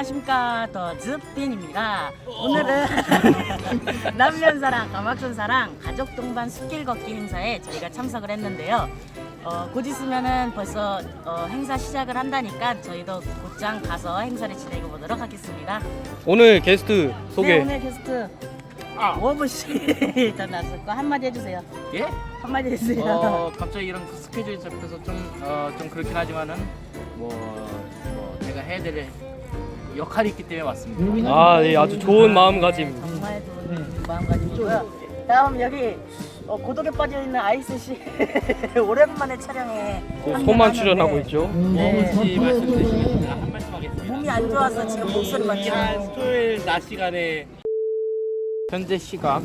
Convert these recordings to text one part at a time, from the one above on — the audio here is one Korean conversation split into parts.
안녕하십니까 더 즈빈입니다. 오늘은 남면사랑 가막순사랑 가족 동반 숲길 걷기 행사에 저희가 참석을 했는데요. 어, 곧 있으면은 벌써 어, 행사 시작을 한다니까 저희도 곧장 가서 행사를 진행해 보도록 하겠습니다. 오늘 게스트 소개. 네, 오늘 게스트 아. 워브 씨 일단 나왔을거 한마디 해주세요. 예? 한마디 해주세요. 어, 갑자기 이런 스케줄이 잡혀서 좀, 어, 좀 그렇긴 하지만은 뭐, 뭐 제가 해야 될 역할이 있기 때문에 왔습니다. 아, 네, 아주 좋은 마음가짐. 정말 좋은 마음가짐이고요. 다음 여기 어, 고독에 빠져 있는 아이스 씨 오랜만에 촬영에 또 함께 소만 출연하고 있죠. 네. 혹시 말씀 주시면 제가 한 말씀 하겠습니다. 몸이 안 좋아서 지금 목소리만 한 지금 토요일 낮 시간에 현재 시각 어,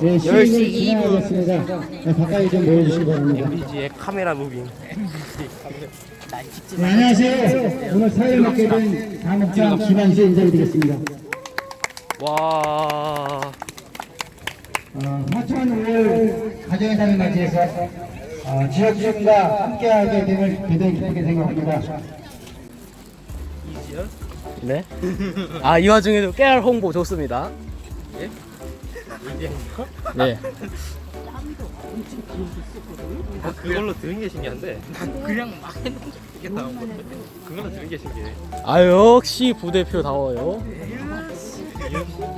네, 10시 시간이 2분 지나가겠습니다. 네, 가까이 좀 모여주시기 바랍니다. MBG의 카메라 무빙 네, 안녕하세요. 오늘 사회 맡게 된 사목장 김한수 인사드리겠습니다. 와. 어, 화천 5월 가정의 달을 맞이해서 어, 지역 주민과 함께하게 됨을 대단히 기쁘게 생각합니다. 네. 아, 이 와중에도 깨알 홍보 좋습니다. 네. 그걸로 들은 게 신기한데. 그냥 막 했는데 이게 나온 거 그걸로 들은 게 신기해. 아, 역시 부대표다워요.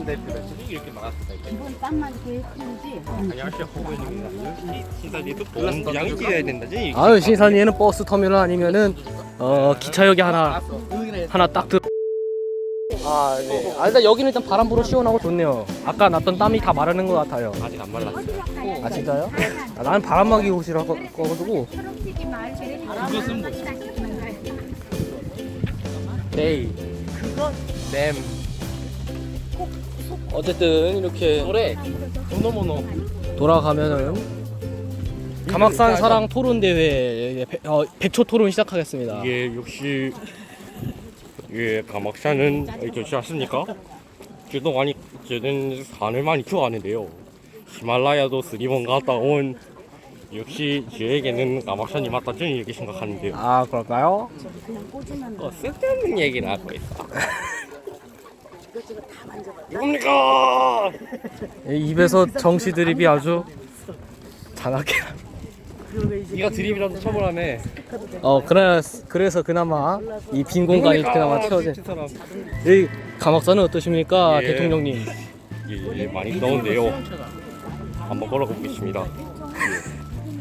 대표가 지금 이렇게 막았다 기본 땀만 이렇게 크는지 안녕하세요 호구입니다 신사님도 보험 양이 뛰어야 된다지 아유, 신산이에는 버스 터미널 아니면은 어, 기차역이 하나 하나 딱 들. 아, 네. 아, 일단 여기는 일단 바람 불어 시원하고 좋네요. 아까 났던 땀이 다 마르는 것 같아요. 아직 안 말랐어 아, 진짜요? 아, 나는 바람막이 옷이라 거- 거가지고. 그거 램. 어쨌든 이렇게 노래 모노모노 돌아가면은 가막산 사랑 토론 대회 백- 어, 100초 토론 시작하겠습니다. 이게 역시 예 않습니까? 저도 많이 저는 산을 많이 좋아하는데요 히말라야도 쓰리번 갔다 온 역시 저에게는 가막산이 맞다 저는 이렇게 생각하는데요 아 그럴까요? 어, 쓸데없는 얘기를 하고 있어? 이 입에서 정시 드립이 아주 장하게. 네가 드립이라도 쳐보라며 어 그래 그래서 그나마 이 빈 공간이 그나마 채워진. 사람. 이 가막산은 어떠십니까 예. 대통령님? 예, 예, 많이 더운데요. 한번 걸어가 보겠습니다.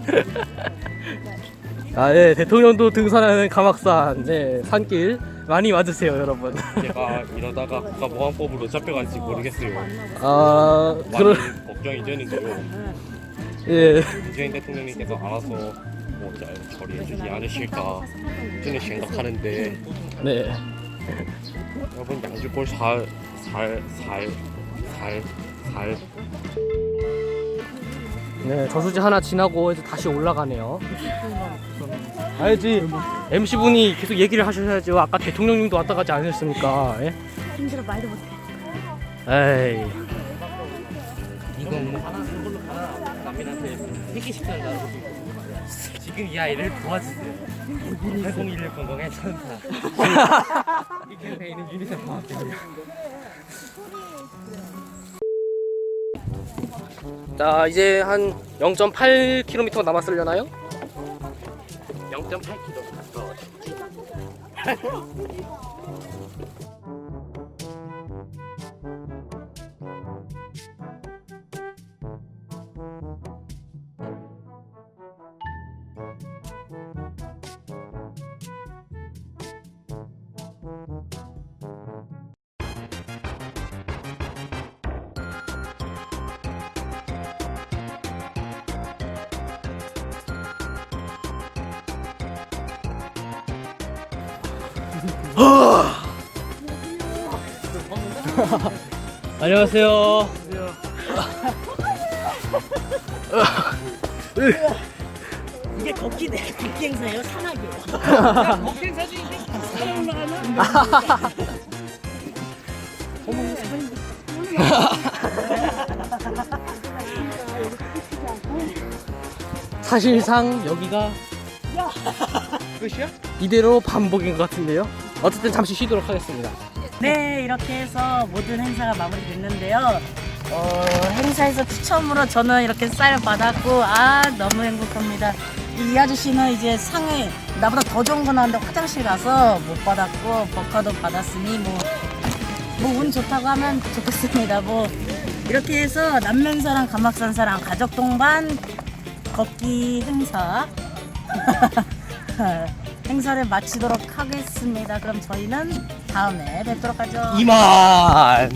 아네 대통령도 등산하는 가막산 네 산길 많이 와주세요 여러분. 제가 이러다가 국가보안법으로 잡혀갈지 모르겠어요. 아 많이 그럴 걱정이 되는데요. 예. 문재인 대통령님께서 알아서 뭐잘 처리해 주지 않으실까 저는 생각하는데 네. 여러분 양주골 살, 살, 살, 살, 살. 네, 저수지 하나 지나고 이제 다시 올라가네요. 알지. MC 분이 계속 얘기를 하셔야죠. 아까 대통령님도 왔다 가지 않으셨습니까? 예? 힘들어 말도 못해. 에이. 뭐 하나 이걸로 하나 남편한테 시켜야 나고 지금 이 아이를 도와주세요 8011 건강의 천사 이 캠페인은 유니세프 함께합니다 자, 이제 한 0.8km 남았으려나요? 0.8km. 안녕하세요. 이게 걷기 내 걷기 행사예요 산악이에요. 걷기 행사 중인데 산 올라가는. 사실상 여기가 끝이야? 이대로 반복인 것 같은데요. 어쨌든 잠시 쉬도록 하겠습니다. 네, 이렇게 해서 모든 행사가 마무리됐는데요. 어, 행사에서 추첨으로 저는 이렇게 쌀 받았고, 아, 너무 행복합니다. 이 아저씨는 이제 상을 나보다 더 좋은 거 나왔는데 화장실 가서 못 받았고, 버카도 받았으니 뭐, 뭐 운 좋다고 하면 좋겠습니다. 뭐, 이렇게 해서 남면사랑 감악산사랑 가족 동반 걷기 행사. 행사를 마치도록 하겠습니다. 그럼 저희는 다음에 뵙도록 하죠. 이만.